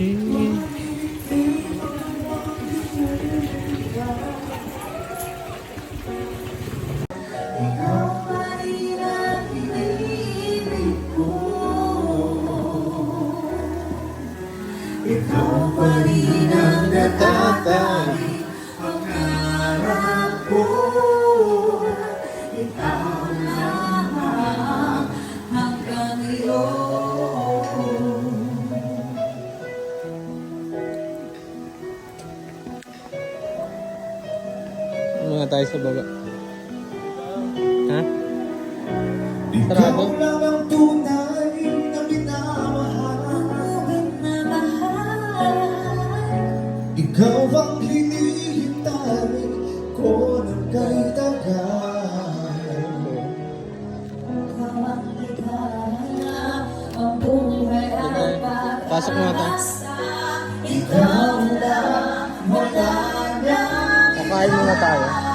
She... Ikaw pa rin ang natatanging pangarap ko. Muna tayo sa baba. Ha? Ikaw Sarado? lang ang tunay na minamahal. na mahal Ikaw ang hinihintay ko ng kay tagal. Ikaw ang ligaya Ang buhay ay Pasok muna tayo. pag-asa Ikaw lang wala na Kakain muna tayo.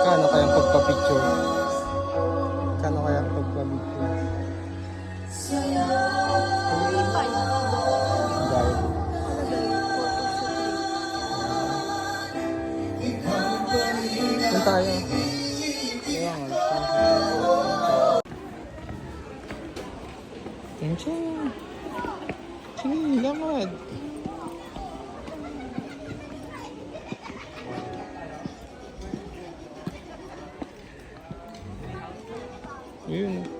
Kano kaya ang pagpa-picture? Tayo? Nga. Tension. Sige, lamad. Yun.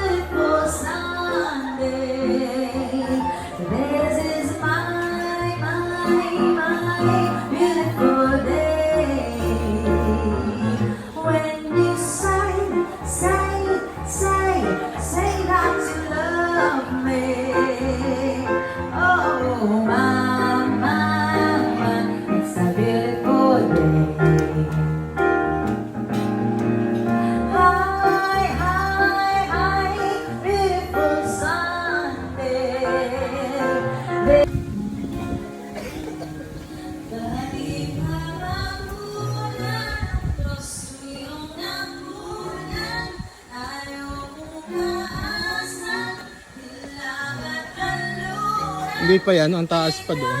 Hindi pa yan, ang taas pa doon.